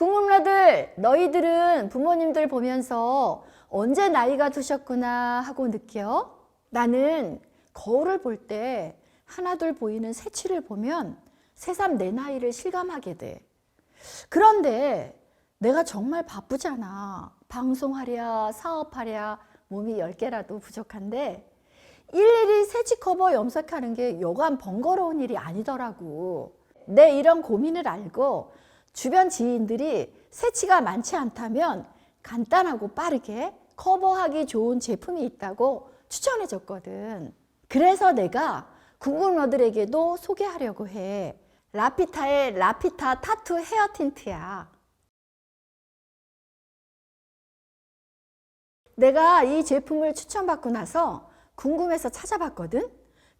국문러들 너희들은 부모님들 보면서 언제 나이가 드셨구나 하고 느껴? 나는 거울을 볼 때 하나둘 보이는 새치를 보면 새삼 내 나이를 실감하게 돼. 그런데 내가 정말 바쁘잖아. 방송하랴, 사업하랴, 몸이 10개라도 부족한데 일일이 새치 커버 염색하는 게 여간 번거로운 일이 아니더라고. 내 이런 고민을 알고 주변 지인들이 새치가 많지 않다면 간단하고 빠르게 커버하기 좋은 제품이 있다고 추천해 줬거든. 그래서 내가 궁금러들에게도 소개하려고 해. 라피타의 라피타 타투 헤어 틴트야. 내가 이 제품을 추천받고 나서 궁금해서 찾아봤거든?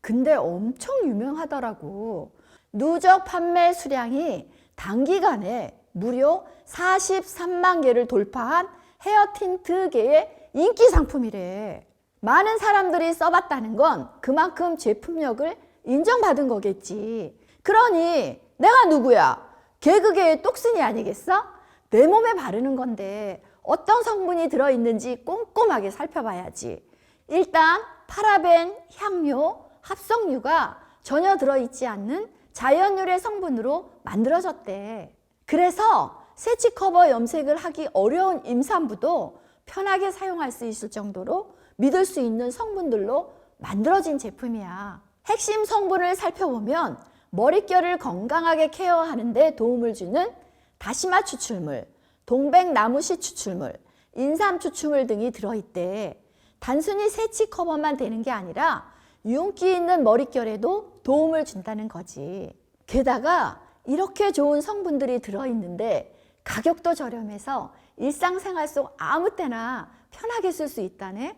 근데 엄청 유명하더라고. 누적 판매 수량이 단기간에 무려 43만 개를 돌파한 헤어 틴트계의 인기 상품이래. 많은 사람들이 써봤다는 건 그만큼 제품력을 인정받은 거겠지. 그러니 내가 누구야? 개그계의 똑순이 아니겠어? 내 몸에 바르는 건데 어떤 성분이 들어있는지 꼼꼼하게 살펴봐야지. 일단 파라벤, 향료, 합성유가 전혀 들어있지 않는 자연유래 성분으로 만들어졌대. 그래서 세치 커버 염색을 하기 어려운 임산부도 편하게 사용할 수 있을 정도로 믿을 수 있는 성분들로 만들어진 제품이야. 핵심 성분을 살펴보면 머릿결을 건강하게 케어하는 데 도움을 주는 다시마 추출물, 동백나무씨 추출물, 인삼 추출물 등이 들어있대. 단순히 세치 커버만 되는 게 아니라 윤기 있는 머릿결에도 도움을 준다는 거지. 게다가 이렇게 좋은 성분들이 들어있는데 가격도 저렴해서 일상생활 속 아무 때나 편하게 쓸 수 있다네.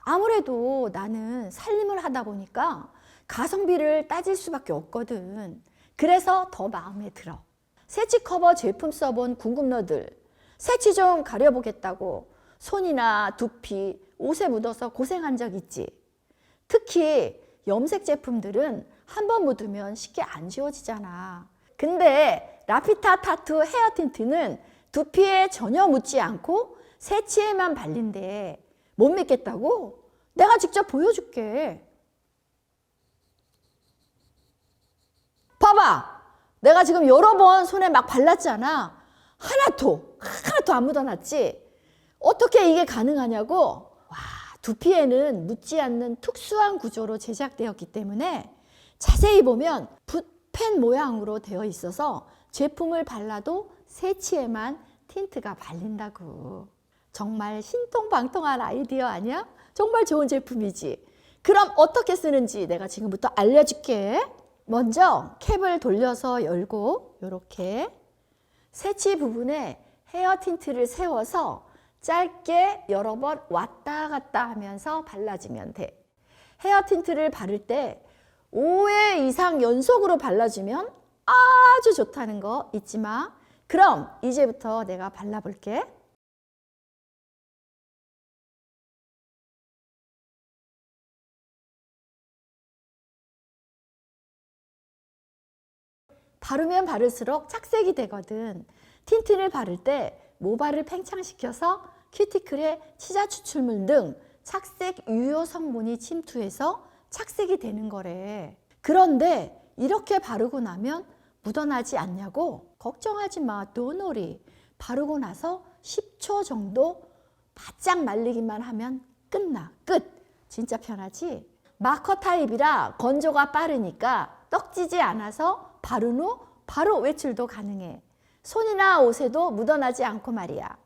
아무래도 나는 살림을 하다 보니까 가성비를 따질 수밖에 없거든. 그래서 더 마음에 들어. 새치 커버 제품 써본 궁금러들, 새치 좀 가려보겠다고 손이나 두피, 옷에 묻어서 고생한 적 있지. 특히 염색 제품들은 한 번 묻으면 쉽게 안 지워지잖아. 근데 라피타 타투 헤어 틴트는 두피에 전혀 묻지 않고 새치에만 발린대. 못 믿겠다고? 내가 직접 보여줄게. 봐봐. 내가 지금 여러 번 손에 막 발랐잖아. 하나도, 하나도 안 묻어놨지? 어떻게 이게 가능하냐고? 와, 두피에는 묻지 않는 특수한 구조로 제작되었기 때문에 자세히 보면 붓펜 모양으로 되어 있어서 제품을 발라도 새치에만 틴트가 발린다고. 정말 신통방통한 아이디어 아니야? 정말 좋은 제품이지. 그럼 어떻게 쓰는지 내가 지금부터 알려줄게. 먼저 캡을 돌려서 열고 이렇게 새치 부분에 헤어 틴트를 세워서 짧게 여러 번 왔다 갔다 하면서 발라주면 돼. 헤어 틴트를 바를 때 5회 이상 연속으로 발라주면 아주 좋다는 거 잊지 마. 그럼 이제부터 내가 발라볼게. 바르면 바를수록 착색이 되거든. 틴트를 바를 때 모발을 팽창시켜서 큐티클에 치자 추출물 등 착색 유효 성분이 침투해서 착색이 되는 거래. 그런데 이렇게 바르고 나면 묻어나지 않냐고? 걱정하지 마, 도놀이. 바르고 나서 10초 정도 바짝 말리기만 하면 끝나. 끝. 진짜 편하지? 마커 타입이라 건조가 빠르니까 떡지지 않아서 바른 후 바로 외출도 가능해. 손이나 옷에도 묻어나지 않고 말이야.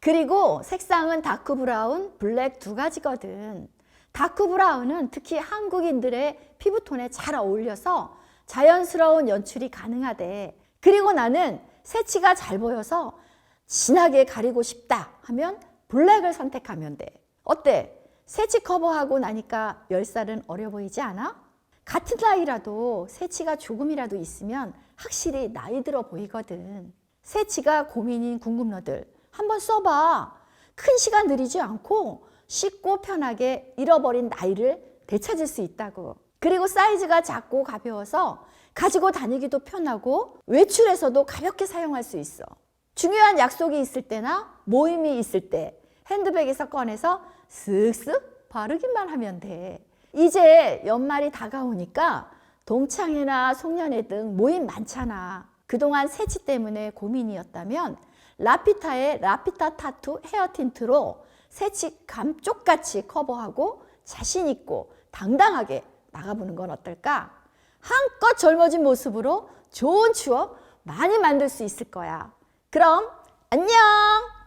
그리고 색상은 다크 브라운, 블랙 두 가지거든. 다크 브라운은 특히 한국인들의 피부톤에 잘 어울려서 자연스러운 연출이 가능하대. 그리고 나는 새치가 잘 보여서 진하게 가리고 싶다 하면 블랙을 선택하면 돼. 어때? 새치 커버하고 나니까 10살은 어려 보이지 않아? 같은 나이라도 새치가 조금이라도 있으면 확실히 나이 들어 보이거든. 새치가 고민인 궁금러들 한번 써봐. 큰 시간 들이지 않고 쉽고 편하게 잃어버린 나이를 되찾을 수 있다고. 그리고 사이즈가 작고 가벼워서 가지고 다니기도 편하고 외출에서도 가볍게 사용할 수 있어. 중요한 약속이 있을 때나 모임이 있을 때 핸드백에서 꺼내서 쓱쓱 바르기만 하면 돼. 이제 연말이 다가오니까 동창회나 송년회 등 모임 많잖아. 그동안 새치 때문에 고민이었다면 라피타의 라피타 타투 헤어 틴트로 새치 감쪽같이 커버하고 자신 있고 당당하게 나가보는 건 어떨까? 한껏 젊어진 모습으로 좋은 추억 많이 만들 수 있을 거야. 그럼 안녕!